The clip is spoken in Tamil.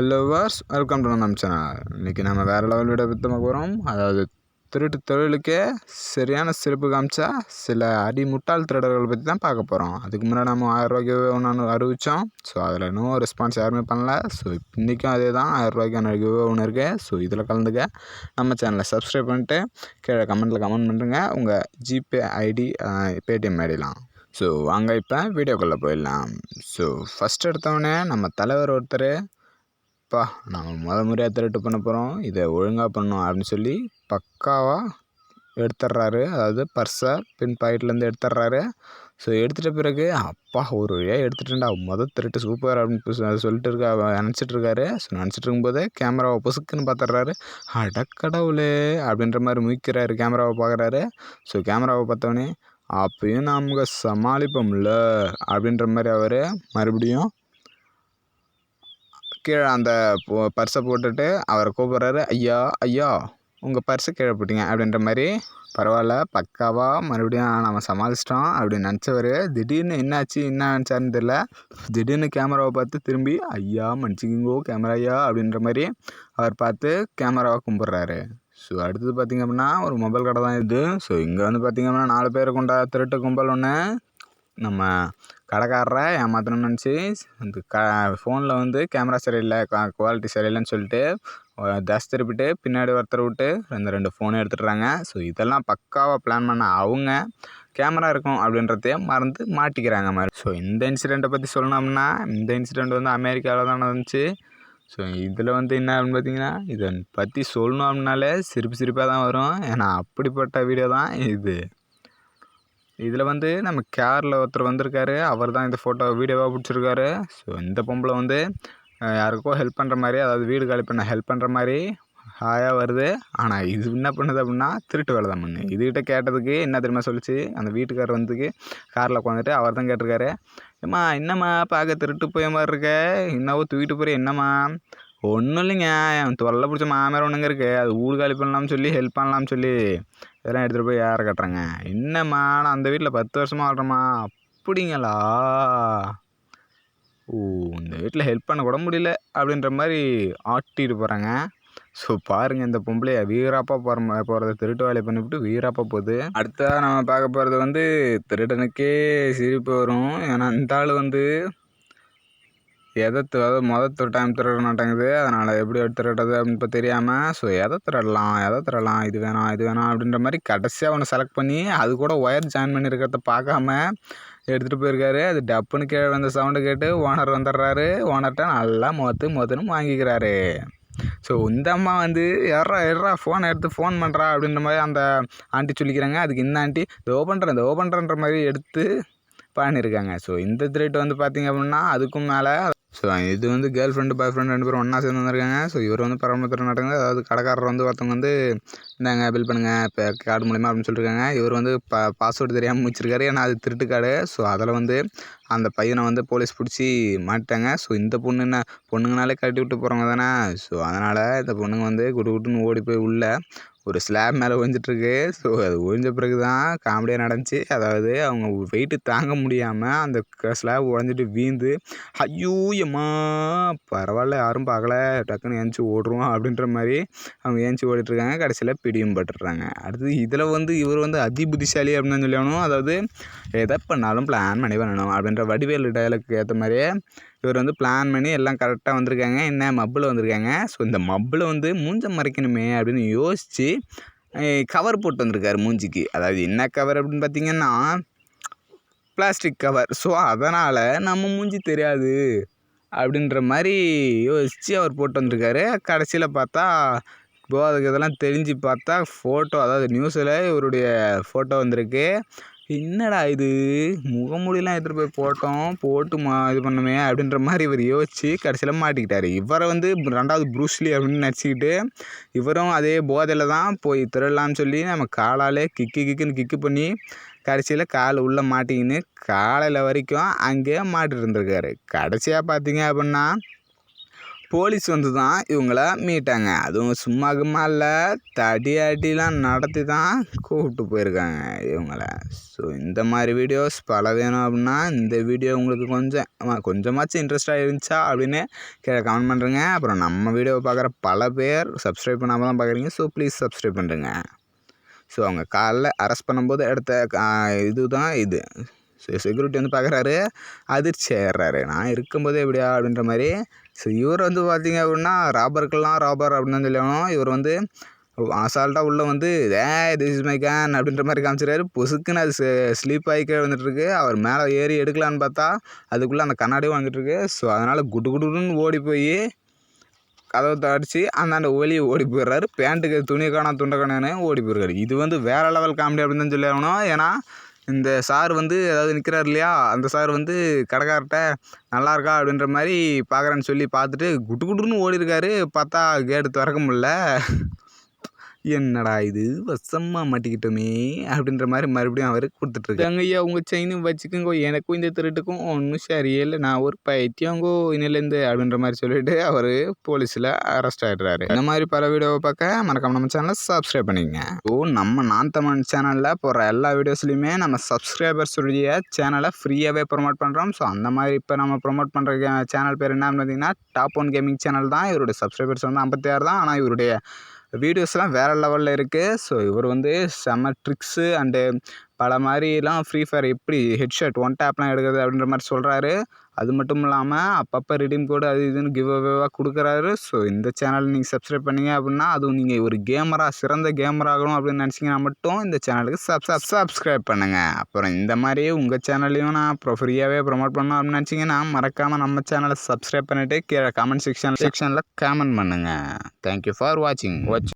ஹலோ வாஸ் வெல்கம் டு நம்ம சேனல் இன்றைக்கி நம்ம வேறு லெவல் வீடியோ பற்றி போகிறோம் அதாவது திருட்டு தொழிலுக்கே சரியான சிறப்பு காமிச்சா சில அடி முட்டாள் திருடர்கள் பற்றி தான் பார்க்க போகிறோம் அதுக்கு முன்னாடி நம்ம ஆயிரம் ரூபாய்க்கு ஒன்று அறிவித்தோம் ஸோ அதில் இன்னும் ரெஸ்பான்ஸ் யாருமே பண்ணல. ஸோ இன்றைக்கும் அதே தான் ஆயிரம் ஒன்று ஒன்று இருக்குது ஸோ இதில் கலந்துக்க நம்ம சேனலை சப்ஸ்கிரைப் பண்ணிட்டு கீழே கமெண்ட்டில் கமெண்ட் பண்ணுறங்க உங்கள் ஜிபே ஐடி பேடிஎம் ஐடிலாம் ஸோ வாங்க இப்போ வீடியோக்குள்ளே போயிடலாம். ஸோ ஃபஸ்ட் எடுத்தவொடனே நம்ம தலைவர் ஒருத்தர் அப்பா நம்ம முத முறையாக திருட்டு பண்ண போகிறோம் இதை ஒழுங்காக பண்ணணும் அப்படின்னு சொல்லி பக்காவாக எடுத்துட்றாரு அதாவது பர்ஸை பின் பாக்கெட்லேருந்து எடுத்துட்றாரு ஸோ எடுத்துகிட்ட பிறகு அப்பா ஒரு வழியாக எடுத்துட்டேன்டா மொதல் திருட்டு சூப்பர் அப்படின்னு சொல்லிட்டு இருக்கா நினச்சிட்டு இருக்காரு. ஸோ நினச்சிட்டு இருக்கும்போதே கேமராவை பொசுக்குன்னு பார்த்துட்றாரு அடக்கடவுளே அப்படின்ற மாதிரி முயக்கிறாரு கேமராவை பார்க்குறாரு ஸோ கேமராவை பார்த்தோன்னே அப்பயும் நாம் சமாளிப்போம்ல அப்படின்ற மாதிரி அவர் மறுபடியும் கீழே அந்த பர்ஸை போட்டுட்டு அவரை கூப்பிட்றாரு ஐயா ஐயா உங்கள் பர்ஸை கீழே போட்டிங்க. அப்படின்ற மாதிரி பரவாயில்ல பக்காவாக மறுபடியும் நம்ம சமாளிச்சிட்டோம் அப்படின்னு நினச்சவர். திடீர்னு என்னாச்சு என்ன நினச்சாருன்னு தெரில திடீர்னு கேமராவை பார்த்து திரும்பி ஐயா மன்னிச்சிக்கிங்கோ கேமரா ஐயா அப்படின்ற மாதிரி அவர் பார்த்து கேமராவை கும்பிட்றாரு. ஸோ அடுத்தது பார்த்திங்க அப்படின்னா ஒரு மொபைல் கடை தான் இது. ஸோ இங்கே வந்து பார்த்திங்க அப்படின்னா நாலு பேர் கொண்ட திருட்டு கும்பல் ஒன்று நம்ம கடைக்காரரை ஏமாற்றணும்னு நினச்சி அந்த க ஃபோனில் வந்து கேமரா சரியில்லை குவாலிட்டி சரியில்லைன்னு சொல்லிட்டு தஸ் திருப்பிட்டு பின்னாடி ஒருத்தர் விட்டு அந்த ரெண்டு ஃபோனை எடுத்துடுறாங்க. ஸோ இதெல்லாம் பக்காவாக பிளான் பண்ண அவங்க கேமரா இருக்கும் அப்படின்றதையே மறந்து மாட்டிக்கிறாங்க மாதிரி. ஸோ இந்த இன்சிடெண்ட்டை பற்றி சொல்லணும்னா இந்த இன்சிடெண்ட் வந்து அமெரிக்காவில் தான் நடந்துச்சு. ஸோ இதில் வந்து என்ன அப்படின்னு பார்த்தீங்கன்னா இதை பற்றி சொல்லணும் அப்படின்னாலே சிரிப்பு சிரிப்பாக தான் வரும். ஏன்னா அப்படிப்பட்ட வீடியோ தான் இது. இதில் வந்து நம்ம கேரில் ஒருத்தர் வந்திருக்காரு. அவர் தான் இந்த ஃபோட்டோ வீடியோவாக பிடிச்சிருக்காரு. ஸோ இந்த பொம்பளை வந்து யாருக்கோ ஹெல்ப் பண்ணுற மாதிரி அதாவது வீடு காலி பண்ண ஹெல்ப் பண்ணுற மாதிரி ஹாயாக வருது. ஆனால் இது என்ன பண்ணுது அப்படின்னா திருட்டு வேலை தான் பண்ணு இதுகிட்ட கேட்டதுக்கு என்ன தெரியுமா சொல்லிச்சு? அந்த வீட்டுக்காரர் வந்ததுக்கு காரில் உட்காந்துட்டு அவர் தான் கேட்டிருக்காரு. ஏம்மா என்னம்மா பார்க்க திருட்டு போய மாதிரி இருக்க? என்னவோ தூக்கிட்டு போகிற என்னம்மா? ஒன்றும் இல்லைங்க. என் தொல்லை பிடிச்ச மாமியார் ஒன்றுங்க இருக்குது அது ஊடு காலி பண்ணலாம்னு சொல்லி ஹெல்ப் பண்ணலாம்னு சொல்லி. இதெல்லாம் எடுத்துகிட்டு போய் யாரை கட்டுறேங்க? என்னம்மா நான் அந்த வீட்டில் பத்து வருஷமாக வாழ்கிறேம்மா அப்படிங்களா? ஓ இந்த வீட்டில் ஹெல்ப் பண்ண கூட முடியல அப்படின்ற மாதிரி ஆட்டிட்டு போகிறாங்க ஸோ பாருங்கள் இந்த பொம்பளைய வீராப்பா போகிற போகிறத திருட்டு வேலையை பண்ணிவிட்டு வீராப்பா போகுது. அடுத்ததாக நம்ம பார்க்க போகிறது வந்து திருடனுக்கே சிரிப்பு வரும். ஏன்னா இந்த ஆள் வந்து எதை அதாவது மொதல் டைம் திருட மாட்டேங்குது. அதனால் எப்படி திருடுறது அப்படின்னு இப்போ தெரியாமல் ஸோ எதை திருடலாம் எதை திருடலாம் இது வேணாம் இது வேணாம் அப்படின்ற மாதிரி கடைசியாக ஒன்று செலக்ட் பண்ணி அது கூட ஒயர் ஜாயின் பண்ணியிருக்கிறத பார்க்காம எடுத்துகிட்டு போயிருக்காரு. அது டப்புன்னு கீழே வந்த சவுண்டு கேட்டு ஓனர் வந்துடுறாரு. ஓனர்கிட்ட நல்லா மொத்து மொத்துன்னு வாங்கிக்கிறாரு. ஸோ இந்த அம்மா வந்து எறா எறா ஃபோனை எடுத்து ஃபோன் பண்ணுறா அப்படின்ற மாதிரி அந்த ஆண்டி சொல்லிக்கிறாங்க. அதுக்கு இந்த ஆண்டி இதோ பண்ணுறேன் இதோ பண்ணுறன்ற மாதிரி எடுத்து பண்ணியிருக்காங்க ஸோ இந்த த்ரெட் வந்து பார்த்திங்க அப்படின்னா அதுக்கும் மேலே ஸோ இது வந்து கேர்ள் ஃப்ரெண்டு பாய் ஃப்ரெண்டு ரெண்டு பேரும் ஒன்றா சேர்ந்து வந்திருக்காங்க. ஸோ இவர் வந்து பரமத்துறை நடக்குது. அதாவது கடைக்காரர் வந்து ஒருத்தவங்க வந்து இந்தாங்க பில் பண்ணுங்கள் இப்போ கார்டு மூலிமா அப்படின்னு சொல்லியிருக்காங்க இவர் வந்து ப பாஸ்வேர்டு தெரியாமல் முடிச்சிருக்காரு ஏன்னா அது திருட்டு கார்டு ஸோ அதில் வந்து அந்த பையனை வந்து போலீஸ் பிடிச்சி மாட்டாங்க ஸோ இந்த பொண்ணு என்ன பொண்ணுங்கனாலே கட்டி விட்டு போகிறவங்க தானே? ஸோ அதனால் இந்த பொண்ணுங்க வந்து குட்டு குட்டுன்னு ஓடி போய் உள்ளே ஒரு ஸ்லாப் மேலே ஒழிஞ்சிட்ருக்கு ஸோ அது ஒழிஞ்ச பிறகு தான் காமெடியாக நடந்துச்சு. அதாவது அவங்க வெயிட்டு தாங்க முடியாமல் அந்த ஸ்லாப் உடஞ்சிட்டு வீந்து ஐயோ எம்மா பரவாயில்ல யாரும் பார்க்கல. டக்குன்னு ஏஞ்சி ஓடுறோம் அப்படின்ற மாதிரி அவங்க ஏஞ்சி ஓடிட்டுருக்காங்க. கடைசியில் பிடியும் பட்டுறாங்க அடுத்து இதில் வந்து இவர் வந்து அதி புத்திசாலி அப்படின்னு சொல்லணும் அதாவது எதை பண்ணாலும் பிளான் பண்ணி பண்ணணும் அப்படின்ற வடிவேல் டயலுக்கு ஏற்ற மாதிரியே இவர் வந்து பிளான் பண்ணி எல்லாம் கரெக்டாக வந்திருக்காங்க. என்ன மப்பில் வந்திருக்காங்க? ஸோ இந்த மப்பில் வந்து மூஞ்ச மறைக்கணுமே அப்படின்னு யோசித்து கவர் போட்டு வந்திருக்காரு மூஞ்சிக்கு. அதாவது என்ன கவர் அப்படின்னு பார்த்தீங்கன்னா பிளாஸ்டிக் கவர் ஸோ அதனால் நம்ம மூஞ்சி தெரியாது அப்படின்ற மாதிரி யோசித்து அவர் போட்டு வந்திருக்காரு. கடைசியில் பார்த்தா போகிறதுக்கு இதெல்லாம் தெரிஞ்சு பார்த்தா ஃபோட்டோ அதாவது நியூஸில் இவருடைய ஃபோட்டோ வந்திருக்கு. என்னடா இது? முகமூடிலாம் எடுத்துகிட்டு போய் போட்டோம். போட்டு மா இது பண்ணோமே அப்படின்ற மாதிரி இவர் யோசிச்சு கடைசியில் மாட்டிக்கிட்டார். இவரை வந்து ரெண்டாவது ப்ரூஸ்லி அப்படின்னு நினச்சிக்கிட்டு இவரும் அதே போதையில் தான் போய் திருடலாம்னு சொல்லி நம்ம காலாலே கிக்கு கிக்குன்னு கிக்கு பண்ணி கடைசியில் கால் உள்ளே மாட்டிக்கின்னு காலையில் வரைக்கும் அங்கேயே மாட்டிட்டு இருந்திருக்காரு. கடைசியாக பார்த்தீங்க அப்படின்னா போலீஸ் வந்து தான் இவங்கள மீட்டாங்க. அதுவும் சும்மா இல்லை தடி அடிலாம் நடத்தி தான் கூப்பிட்டு போயிருக்காங்க இவங்கள. ஸோ இந்த மாதிரி வீடியோஸ் பல வேணும் அப்படின்னா இந்த வீடியோ உங்களுக்கு கொஞ்சம் கொஞ்சமாச்சும் இன்ட்ரெஸ்டாக இருந்துச்சா அப்படின்னு கீழே கமெண்ட் பண்ணுறேங்க அப்புறம் நம்ம வீடியோவை பார்க்குற பல பேர் சப்ஸ்கிரைப் பண்ணாமல் தான் பார்க்குறீங்க ஸோ ப்ளீஸ் சப்ஸ்கிரைப் பண்ணுறேங்க ஸோ அவங்க காலைல அரெஸ்ட் பண்ணும்போது எடுத்த இது தான் இது. ஸோ செக்யூரிட்டி வந்து பார்க்குறாரு அதிர்ச்சி ஆயிடுறாரு. நான் இருக்கும்போது எப்படியா அப்படின்ற மாதிரி ஸோ இவர் வந்து பார்த்தீங்க அப்படின்னா ராபருக்கெல்லாம் ராபர் அப்படின்னு தான் சொல்லணும் இவர் வந்து அசால்ட்டாக உள்ளே வந்து a this is my can அப்படின்ற மாதிரி காமிச்சிடுறாரு பொசுக்குன்னு அது ஸ்லீப் ஆகிக்கே வந்துட்டுருக்கு. அவர் மேலே ஏறி எடுக்கலான்னு பார்த்தா அதுக்குள்ளே அந்த கண்ணாடியும் வந்துட்டுருக்கு ஸோ அதனால் குடு குடுன்னு ஓடி போய் கதவை தடிச்சு அந்தாண்ட ஒளியை ஓடி போயிடுறாரு. பேண்ட்டுக்கு துணி காணா துண்டை காணான்னு ஓடி போயிருக்காரு இது வந்து வேறு லெவல் காமெடி அப்படின்னு தான் சொல்லி ஆகணும் ஏன்னா இந்த சார் வந்து அதாவது நிற்கிறார் இல்லையா? அந்த சார் வந்து கடைக்கார்ட்ட நல்லா இருக்கா அப்படின்ற மாதிரி பார்க்குறேன்னு சொல்லி பார்த்துட்டு குட்டு குட்டுன்னு ஓடிருக்காரு. பார்த்தா கேட்டு திறக்க முடியல. என்னடா இது? வசமாக மாட்டிக்கிட்டோமே அப்படின்ற மாதிரி மறுபடியும் அவர் கொடுத்துட்ருக்காங்க ஐயா உங்கள் செயினும் வச்சுக்கோங்க எனக்கும் இந்த திருட்டுக்கும் ஒன்றும் சரியே இல்லை நான் ஒரு பைத்தியங்கோ இன்னிலேருந்து அப்படின்ற மாதிரி சொல்லிட்டு அவர் போலீஸில் அரெஸ்ட் ஆகிடுறாரு இந்த மாதிரி பல வீடியோவை பார்க்க மறக்காம நம்ம சேனலை சப்ஸ்கிரைப் பண்ணிக்கங்க. ஓ நம்ம நான் தமிழ் சேனலில் போகிற எல்லா வீடியோஸ்லையுமே நம்ம சப்ஸ்கிரைபர்ஸுடைய சேனலை ஃப்ரீயாகவே ப்ரொமோட் பண்ணுறோம் ஸோ அந்த மாதிரி இப்போ நம்ம ப்ரொமோட் பண்ணுற சேனல் பேர் என்ன பார்த்தீங்கன்னா டாப் ஒன் கேமிங் சேனல் தான். இவருடைய சப்ஸ்கிரைபர்ஸ் வந்து ஐம்பத்தி ஆறு தான். ஆனால் இவருடைய வீடியோஸ்லாம் வேறு லெவலில் இருக்குது ஸோ இவர் வந்து செம ட்ரிக்ஸு அண்டு பல மாதிரிலாம் ஃப்ரீ ஃபயர் எப்படி ஹெட்ஷாட் ஒன் டேப்லாம் எடுக்கிறது அப்படின்ற மாதிரி சொல்கிறாரு அது மட்டும் இல்லாமல் அப்பப்போ ரிடீம் கோடு அது இதுன்னு கிவ் அவேவாக கொடுக்குறாரு. ஸோ இந்த சேனல் நீங்கள் சப்ஸ்கிரைப் பண்ணீங்க அப்படின்னா அதுவும் நீங்கள் ஒரு கேமராக சிறந்த கேமராகணும் அப்படின்னு நினச்சிங்கன்னா மட்டும் இந்த சேனலுக்கு சப் சப் சப்ஸ்கிரைப் பண்ணுங்கள் அப்புறம் இந்த மாதிரி உங்கள் சேனல்லையும் நான் அப்புறம் ஃப்ரீயாகவே ப்ரொமோட் பண்ணணும் அப்படின்னு நினச்சிங்கன்னா மறக்காமல் நம்ம சேனலை சப்ஸ்கிரைப் பண்ணிவிட்டு கீழே கமெண்ட் செக்ஷன் செக்ஷனில் கமெண்ட் பண்ணுங்கள் தேங்க்யூ ஃபார் வாட்சிங் வாட்ச்